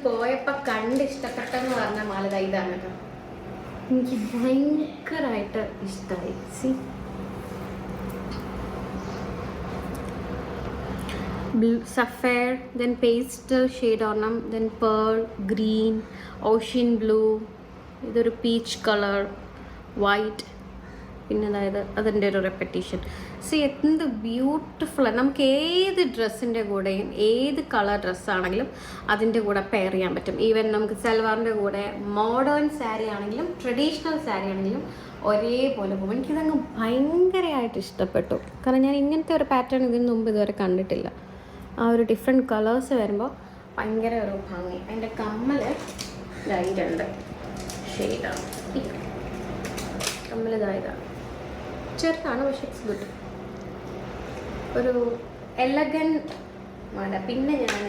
പോയപ്പോൾ കണ്ട് ഇഷ്ടപ്പെട്ടെന്ന് പറഞ്ഞ മാലത ഇതാണ് കേട്ടോ. എനിക്ക് ഭയങ്കരമായിട്ട് ഇഷ്ടമായി. Sea. blue then then shade ഓർണം then pearl green ocean blue ഇതൊരു പീച്ച് കളർ വൈറ്റ് പിന്നെ അതായത് അതിന്റെ ഒരു റെപ്പറ്റീഷൻ സി എന്ത് ബ്യൂട്ടിഫുൾ നമുക്ക് ഏത് ഡ്രസ്സിന്റെ കൂടെയും ഏത് കളർ ഡ്രസ്സാണെങ്കിലും അതിന്റെ കൂടെ പെയർ ചെയ്യാൻ പറ്റും. ഈവൻ നമുക്ക് സൽവാറിന്റെ കൂടെ മോഡേൺ സാരി ആണെങ്കിലും ട്രഡീഷണൽ സാരി ആണെങ്കിലും ഒരേപോലെ പോകും. എനിക്കിതങ്ങ് ഭയങ്കരമായിട്ട് ഇഷ്ടപ്പെട്ടു. കാരണം ഞാൻ ഇങ്ങനത്തെ ഒരു പാറ്റേൺ ഇതിന് മുമ്പ് ഇതുവരെ കണ്ടിട്ടില്ല. ആ ഒരു ഡിഫറെന്റ് കളേഴ്സ് വരുമ്പോൾ ഭയങ്കര ഒരു ഭംഗി. അതിന്റെ കമ്മൽ ഇതായിട്ടുണ്ട്. ഷെയ്ഡാണ് കമ്മൽ ഇതായതാണ് ചെറുതാണ് പക്ഷെ ഇറ്റ്സ് ഗുഡ് ഒരു എലഗൻ മാല പിന്നെ ഞാൻ